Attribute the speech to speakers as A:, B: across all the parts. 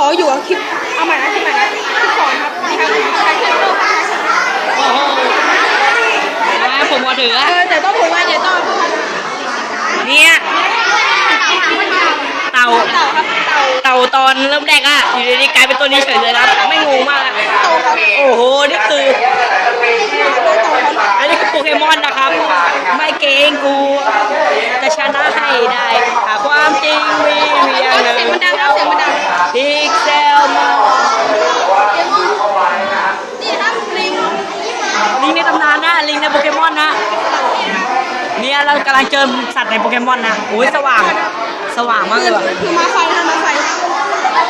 A: ขออยู่กับคลิปเอาใหม่นะคลิปใหม่นะคลิปก่อนครับนี่ครับใช้เครื่องโลกครับ
B: โอ้โหมาผมก็ถือ
A: เอ
B: อะ
A: อแต่ต้องผมว่าเดี๋ยวต้อง
B: เนี่ยเต่า
A: เต่าครับเต่า
B: เต่าตอนเริ่มแรกอะอยู่ดีๆกลายเป็นตัวนี้เฉยเลยครับไม่งงมากอะ
A: เต่าครับ
B: โอ้โหนี่คืออันนี้คือโปเกมอนนะครับ ไม่เก่งกูจะชนะให้ได้หาความจริงมีเพียงหนึ่ง
A: เสียงมันดังครับเสียงมันดัง
B: พิกเซลมา
A: นี่ครับลิง
B: ลิงในตำนานนะ ลิงในโปเกมอนนะ เนี่ยเรากำลังเจอสัตว์ในโปเกมอนนะอุ้ยสว่าง สว่างมาก
A: คื
B: เล
A: อย
B: ว่ะ
A: คือมาไฟนะมาไฟ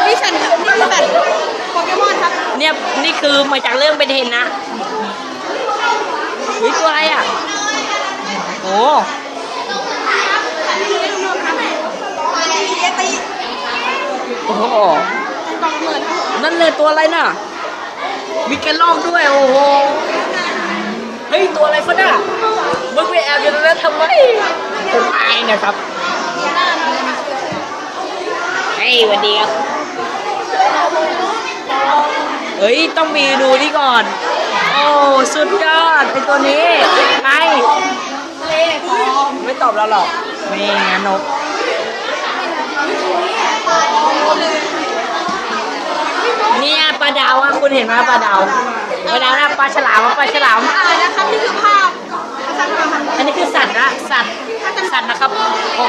A: นี่ฉันนี่คือแบบโปเกมอนครับ
B: เนี่ยนี่คือมาจากเรื่องเป็นเทนนะอุ้ยตัวอะไรอะโอ้
A: เอตี
B: โอ้โห
A: กองเงินครับผม
B: นั่นเลยตัวอะไรน่ะ มีกระรอกด้วย โอ้โห เฮ้ย ตัวอะไรฟะน่ะ มึงไปแอบอยู่ตรงนั้นทำไมผมอายนะครับ
A: เฮ้
B: ยสวัสดีครับ เฮ้ย ต้องมีดูนี่ก่อน โอ้สุดยอดเป็นตัวนี้ไง
A: เล่ป
B: ไม่ตอบเราหรอกนี่ไงนกเนี่ยปลาดาวอะคุณเห็นไหมปลาดาวปลาดาวนะปลาฉลามปลาฉลาม
A: อะไรนะครับนี่คือภา
B: อันนี้คือสัตว์นะสัตว์สัตว์นะครับโอ้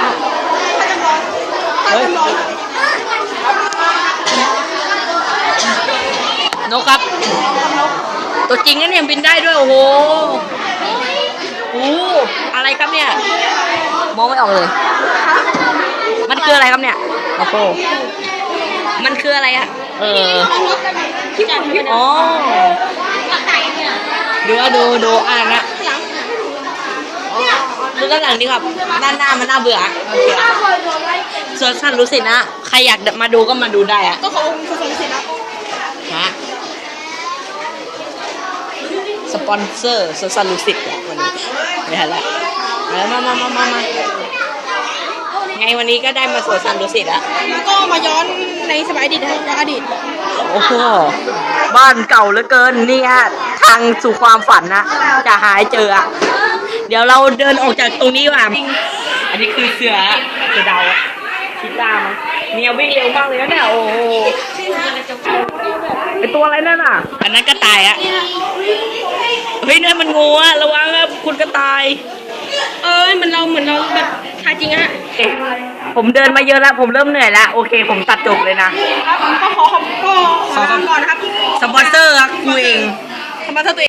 A: ถ้าจำลองถ้าจำลอง
B: นกครับ ตัวจริงนะเนี่ยบินได้ด้วย โอ้โหโอ้โหอะไรครับเนี่ย มองไม่ออกเลย มันคืออะไรครับเนี่ยโอ้โหมันคืออะไรอะเออ
A: ที่ก่อนที่
B: อ๋อ
A: หลักไก่เนี่ย
B: ดูว่าดูดูอ่านนะ
A: หลัง
B: ดูด้านหลังดีครับด้านหน้ามันน่าเบื่อโอเค
A: ถ้าเคยโดนไล่
B: ส่วนสันรู้สินะ ใครอยากมาดูก็มาดูได้อะ
A: ก็ขอบคุณคุณสมศิษย์นะ
B: ฮะสปอนเซอร์สวนสันรู้สิอะวันนี้ไม่ทันละแล้วมามามามามาไงวันนี้ก็ได้มาสวนสันรู้สิอะ
A: แล้วก็มาย้อนในสมัยอดีตนะครับอดีต
B: โอ้โหบ้านเก่าเหลือเกินนี่ฮะทางสู่ความฝันนะจะหายเจออะ เดี๋ยวเราเดินออกจากตรงนี้ว่ะอันนี้คือเสือเสือดาวอะชิต้ามั้งเนี่ยวิ่งเร็วมากเลยนะเนี่ยโอ้โหไอตัวอะไรนั่นอะ อันนั้นก็ตายอะเฮ้ยนั่นมันงูอะระวังครับคุณก็ตาย
A: เอ้ยเหมือนเราเหมือนเราแบบทายจริงอะฮะ
B: เอ๊ะผมเดินมาเยอะแล้วผมเริ่มเหนื่อยแล้วโอเค ผมตัดจบเลยนะ
A: ครับก็ขอขอบก็ขอลาก่อนนะครับ
B: สปอนเซอร์อะกูเอง
A: สปอนเซอร์ตัวเอง